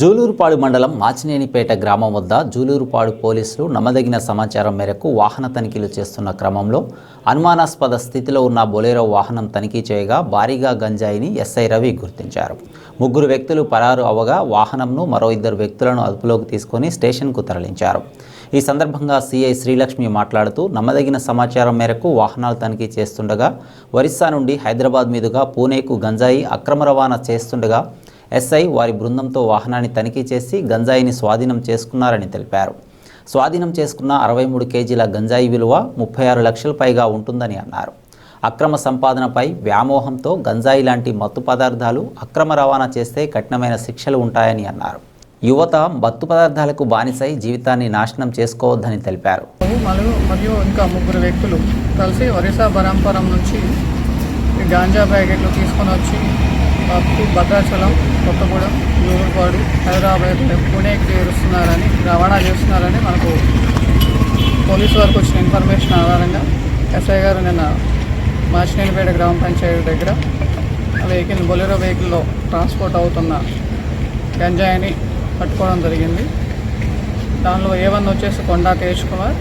జూలూరుపాడు మండలం మాచినేనిపేట గ్రామం వద్ద జూలూరుపాడు పోలీసులు నమ్మదగిన సమాచారం మేరకు వాహన తనిఖీలు చేస్తున్న క్రమంలో అనుమానాస్పద స్థితిలో ఉన్న బొలేరో వాహనం తనిఖీ చేయగా భారీగా గంజాయిని ఎస్ఐ రవి గుర్తించారు. ముగ్గురు వ్యక్తులు పరారు అవగా వాహనంను మరో ఇద్దరు వ్యక్తులను అదుపులోకి తీసుకొని స్టేషన్కు తరలించారు. ఈ సందర్భంగా సిఐ శ్రీలక్ష్మి మాట్లాడుతూ నమ్మదగిన సమాచారం మేరకు వాహనాలు తనిఖీ చేస్తుండగా ఒరిస్సా నుండి హైదరాబాద్ మీదుగా పూణేకు గంజాయి అక్రమ రవాణా చేస్తుండగా ఎస్ఐ వారి బృందంతో వాహనాన్ని తనిఖీ చేసి గంజాయిని స్వాధీనం చేసుకున్నారని తెలిపారు. స్వాధీనం చేసుకున్న అరవై మూడు కేజీల గంజాయి విలువ ముప్పై ఆరు లక్షల పైగా ఉంటుందని అన్నారు. అక్రమ సంపాదనపై వ్యామోహంతో గంజాయి లాంటి మత్తు పదార్థాలు అక్రమ రవాణా చేస్తే కఠినమైన శిక్షలు ఉంటాయని అన్నారు. యువత మత్తు పదార్థాలకు బానిసై జీవితాన్ని నాశనం చేసుకోవద్దని తెలిపారు. మరియు మరియు ఇంకా ముగ్గురు వ్యక్తులు కలిసి ఒరిస్సా బరంపురం నుంచి గాంజా ప్యాకెట్లు తీసుకొని వచ్చి భద్రాచలం కొత్తగూడెం యూరుపాడు హైదరాబాద్ పూణేకి చేరుస్తున్నారని రవాణా చేస్తున్నారని మనకు పోలీసు వారికి వచ్చిన ఇన్ఫర్మేషన్ ఆధారంగా ఎస్ఐ గారు నిన్న మాచినేనిపేట గ్రామ పంచాయతీ దగ్గర వెహికల్ బొలెరో వెహికల్లో ట్రాన్స్పోర్ట్ అవుతున్న గంజాయిని పట్టుకోవడం జరిగింది. దానిలో ఏ వన్ వచ్చేసి కొండా తేజ్ కుమార్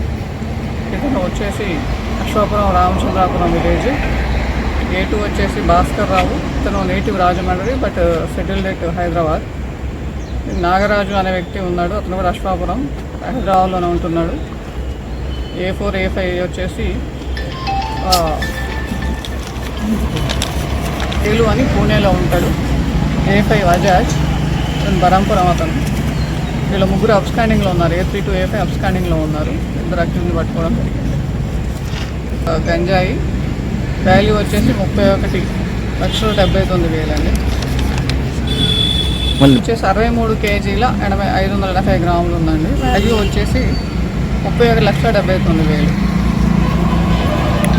ఇతను వచ్చేసి Ashopuram Ramachandrapuram village A two వచ్చేసి భాస్కర్ రావు. ఇతను native Rajahmundry but uh, settled at Hyderabad. Nagaraju అనే వ్యక్తి ఉన్నాడు. అతను కూడా అశ్వాపురం హైదరాబాద్లోనే ఉంటున్నాడు. ఏ ఫోర్ ఏ ఫైవ్ వచ్చేసి ఆ, ఏలు అని పూణేలో ఉంటాడు. ఏ ఫైవ్ అజాజ్ బరంపురం అతను. వీళ్ళ ముగ్గురు అబ్స్కాండింగ్లో ఉన్నారు. A three to A five అబ్స్కాండింగ్లో ఉన్నారు. ఇద్దరు అక్యూజ్ని పట్టుకోవడం జరిగింది. గంజాయి వాల్యూ వచ్చేసి ముప్పై ఒకటి లక్షల డెబ్బై తొమ్మిది వేలండి వచ్చేసి అరవై మూడు కేజీల ఎనభై ఐదు వందల డెబ్బై గ్రాములు ఉందండి. వాల్యూ వచ్చేసి ముప్పై ఒకటి లక్షల డెబ్బై తొమ్మిది వేలు.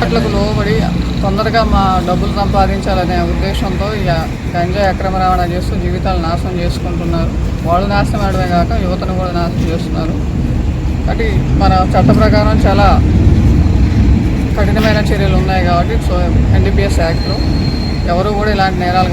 అట్లకు లోబడి తొందరగా మా డబ్బులు సంపాదించాలనే ఉద్దేశంతో ఇక గంజాయి అక్రమ రవాణా చేస్తూ జీవితాలు నాశనం చేసుకుంటున్నారు. వాళ్ళు నాశనం అవడమే కాక యువతను కూడా నాశనం చేస్తున్నారు. కాబట్టి మన చట్ట ప్రకారం చాలా కఠినమైన చర్యలు ఉన్నాయి కాబట్టి సో ఎన్డీపీఎస్ యాక్ట్లో ఎవరు కూడా ఇలాంటి నేరాలు